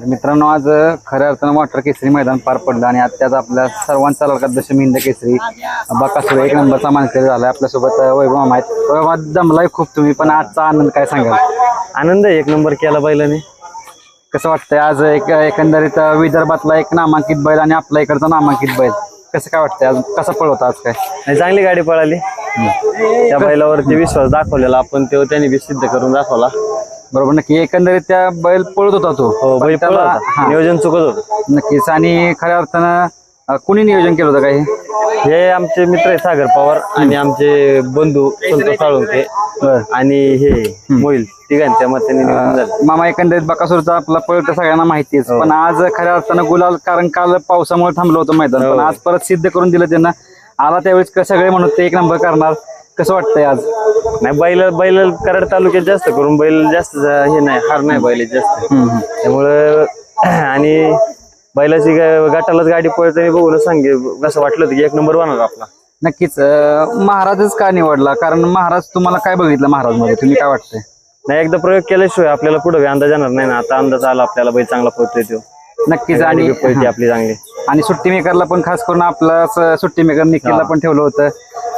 तर मित्रांनो आज खऱ्या अर्थानं वॉटर केसरी मैदान पार पडलं आणि आज त्यात आपल्या सर्वांचा लाडका दशमी हिंद केसरी. बकासूर एक नंबरचा मानकरी झाला आपल्यासोबत वैभव मामा आहेत. वैभव आज जमलाय खूप तुम्ही पण आजचा आनंद काय सांगाल? आनंद आहे एक नंबर केला बैलाने. कसं वाटतंय आज एक एकंदरीत विदर्भातला एक नामांकित बैल आणि आपल्या इकडचा नामांकित बैल? कसं काय वाटतंय आज? कसं पळवतं आज काय? आणि चांगली गाडी पळाली. त्या बैलावरती विश्वास दाखवलेला आपण तो त्यांनी बी सिद्ध करून दाखवला. बरोबर नक्की. एकंदरीत त्या बैल पळत होता तो. हो बैल पण त्याला- पळत हा, नियोजन चुकत होतं. नक्कीच. आणि खऱ्या अर्थानं अ, कुणी नियोजन केलं होतं काही? हे आमचे मित्र आहे सागर पवार आणि आमचे बंधू संतोष साळुंके आणि हे मोहिल. तिघांच्या मताने नियोजन झालं. मामा एकंदरीत बकासूरचा आपला पळ तर सगळ्यांना माहितीच पण आज खऱ्या अर्थानं गुलाल कारण काल पावसामुळे थांबलं होतं मैदान. पण आज परत सिद्ध करून दिलं त्यांना. आला त्यावेळेस क- सगळे म्हणत ते एक नंबर करणार. कसं वाटतंय आज? नाही बैल बैल कराड तालुक्यात जास्त करून बैल जास्त जा- हे नाही हार नाही बैल जास्त. त्यामुळं आणि बैलाची गा- गटालाच गाडी पळताना बघून सांगे कसं वाटलं होतं की एक नंबर होणार आपला. नक्कीच अं, महाराजच का निवडला? कारण महाराज तुम्हाला काय बघितलं महाराजमध्ये तुम्ही काय वाटतंय? नाही एकदा प्रयोग केल्याशिवाय आपल्याला पुढे अंदाज येणार नाही ना. आता अंदाज आला आपल्याला बैल चांगला पळतोय तो. नक्कीच गाडी आणि बी पळते आपली चांगली. आणि सुट्टी मेकरला पण खास करून आपलं सुट्टी मेकर निखिलला पण ठेवलं होतं.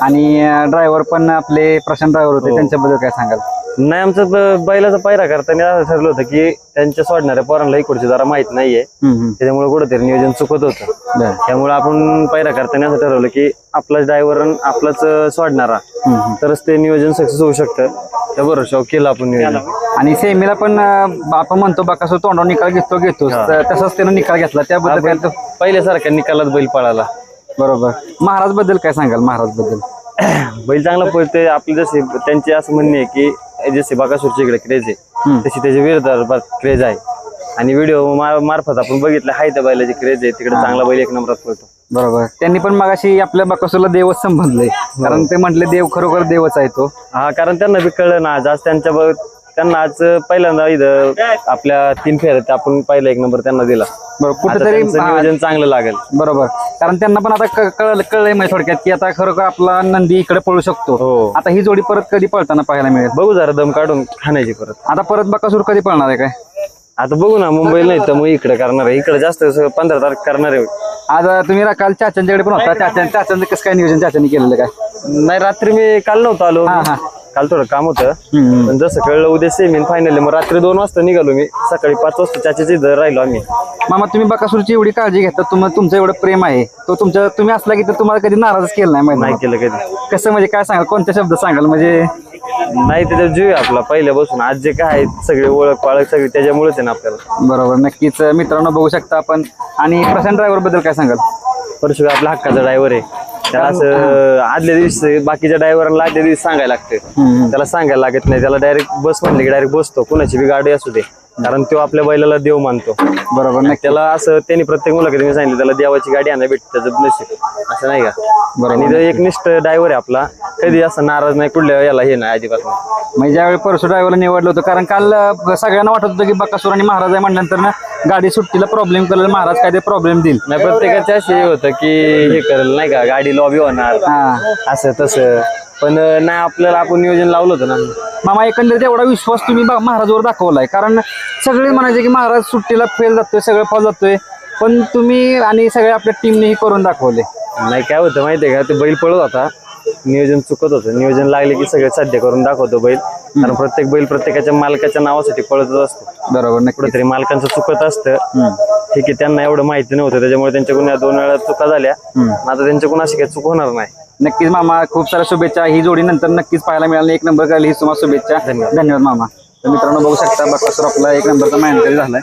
आणि ड्रायव्हर पण आपले प्रशांत ड्रायव्हर होते त्यांच्याबद्दल काय सांगाल? नाही आमचं ब- बैलाचा पायरा करताना असं ठरलं होतं की त्यांच्या सोडणाऱ्या पोरांना इकडचे जरा माहीत नाहीये. त्याच्यामुळे कुठेतरी नियोजन चुकत होतं. बरं. त्यामुळे आपण पायरा करताना असं ठरवलं की आपलाच ड्रायव्हर आपलाच अं, सोडणारा. तरच ते नियोजन सक्सेस होऊ शकतं. त्या बरोबर केलं आपण नियोजन. आणि सेमीला पण अं, आपण म्हणतो बकासूर तोंडावर निकाल घेतो घेतो तसंच त्यानं निकाल घेतला. त्याबद्दल काय तो- पहिल्यासारख्या निकालात बैल पळाला. बरोबर. महाराजबद्दल काय सांगाल? महाराजबद्दल बैल चांगला पळतोय आपली जसे त्यांचे असं म्हणणे आहे की जसे बाकासूरच्या इकडे क्रेज आहे तशी त्याच्या विरोधात क्रेज आहे. आणि व्हिडिओ मार्फत आपण बघितलं आहे त्या बैलाची क्रेज आहे तिकडे चांगला बैल एक नंबरात पळतो. बरोबर. त्यांनी पण मगाशी आपल्या बकासूरला देवच संबंधलंय. कारण ते म्हटले देव खरोखर देवच आहे तो. हा कारण त्यांना बी कळलं ना आज आज त्यांच्या त्यांना आज पहिल्यांदा इथं आपल्या तीन फेऱ्यात आपण पहिला एक नंबर त्यांना दिला. कुठेतरी नियोजन चांगलं लागेल. बरोबर. कारण त्यांना पण आता क- कळलं कळलंय म्हणजे थोडक्यात की आता खरोखर आपला नंदी इकडे पळू शकतो. हो. आता ही जोडी परत कधी पळताना पाहायला मिळेल? बघू जरा दम काढून खाण्याची परत. आता परत बकासूर कधी पळणार आहे काय? आता बघू ना मुंबईला नाही तर मग इकडे करणार आहे. इकडे जास्त असं पंधरा तारीख करणार आहे. आज अं, तुम्ही रा- काल चाच्यांच्याकडे पण होता. चाच्या चाच्यांचं कसं काय नियोजन? चाच्यांनी केलेलं काय? नाही रात्री मी काल नव्हतो आलो. हा. काल थोडं काम होतं. हम्म. पण जसं कळलं उद्या सेमीन फायनल मग रात्री दोन वाजता निघालो मी. सकाळी पाच वाजता चाच्याच्या इथं राहिलो आम्ही. मामा तुम्ही बकासूरची एवढी काळजी घेता तुम्हाला तुमचं एवढं प्रेम आहे. तो तुमच्या तुम्ही असला की तर तुम्हाला कधी नाराजच केलं नाही नाही माहिती केलं कधी. कसं म्हणजे काय सांगाल? कोणते शब्द सांगाल? म्हणजे नाही त्याच्या जीव आहे आपला पहिल्यापासून. आज जे काय आहे, सगळे ओळख पाळख सगळी त्याच्यामुळेच आहे ना आपल्याला. बरोबर नक्कीच. मित्रांनो बघू शकता आपण. आणि प्रशांत ड्रायव्हरबद्दल काय सांगाल? परशु आपला हक्काचा ड्रायव्हर आहे. त्याला असं आदल्या दिवशी बाकीच्या ड्रायव्हरांना आदल्या दिवशी सांगायला लागतं. त्याला सांगायला लागत नाही. त्याला डायरेक्ट बस म्हणले की डायरेक्ट बसतो. कुणाची बी गाडी असू दे. कारण तो आपल्या बैलाला देव मानतो. बरोबर नक्की. त्याला असं त्यांनी प्रत्येक मुलाखती मी सांगितलं त्याला देवाची गाडी आणा भेटते त्याचं नशीब. असं नाही का? बरोबर. एक निष्ठ ड्रायव्हर आहे आपला. कधी असं नाराज नाही कुठल्या याला हे नाही अजिबात नाही. म्हणजे ज्यावेळी परसू ड्रायव्हरला निवडलं होतं कारण काल अं, सगळ्यांना वाटत होतं की बकासूर आणि महाराज आहे म्हटल्यानंतर ना गाडी सुट्टीला प्रॉब्लेम करेल महाराज काय ते प्रॉब्लेम देईल. नाही प्रत्येकाचे असे हे होतं की हे करेल नाही का गाडी लॉबी होणार हा. असं तसं. पण नाही आपल्याला आपण नियोजन लावलं होतं ना. मामा एकंदरीत एवढा विश्वास तुम्ही बा- महाराजवर दाखवलाय. कारण सगळे म्हणायचे की महाराज सुट्टीला फेल जातोय सगळं फॉल जातोय. पण तुम्ही आणि सगळ्या आपल्या टीमने करून दाखवले. नाही काय होतं माहितीये का ते बैल पळत होता. नियोजन चुकत होतं. नियोजन लागले की सगळे साध्य करून दाखवतो बैल. कारण प्रत्येक बैल प्रत्येकाच्या मालकाच्या नावासाठी पळतच असतो. बरोबर नक्की कुठेतरी मालकांचं चुकत असतं. ठीक आहे त्यांना एवढं माहिती नव्हतं. त्याच्यामुळे त्यांच्याकडून या दोन वेळा चुका झाल्या. आता त्यांच्याकडून अशी काही चूक होणार नाही. नक्कीच मामा खूप साऱ्या शुभेच्छा. ही जोडी नंतर नक्कीच पाहायला मिळाली. एक नंबर करायला ही तुम्हाला शुभेच्छा. धन्यवाद मामा. तर मित्रांनो बघू शकता बकासूर आपला एक नंबरचा मानकरी झालाय.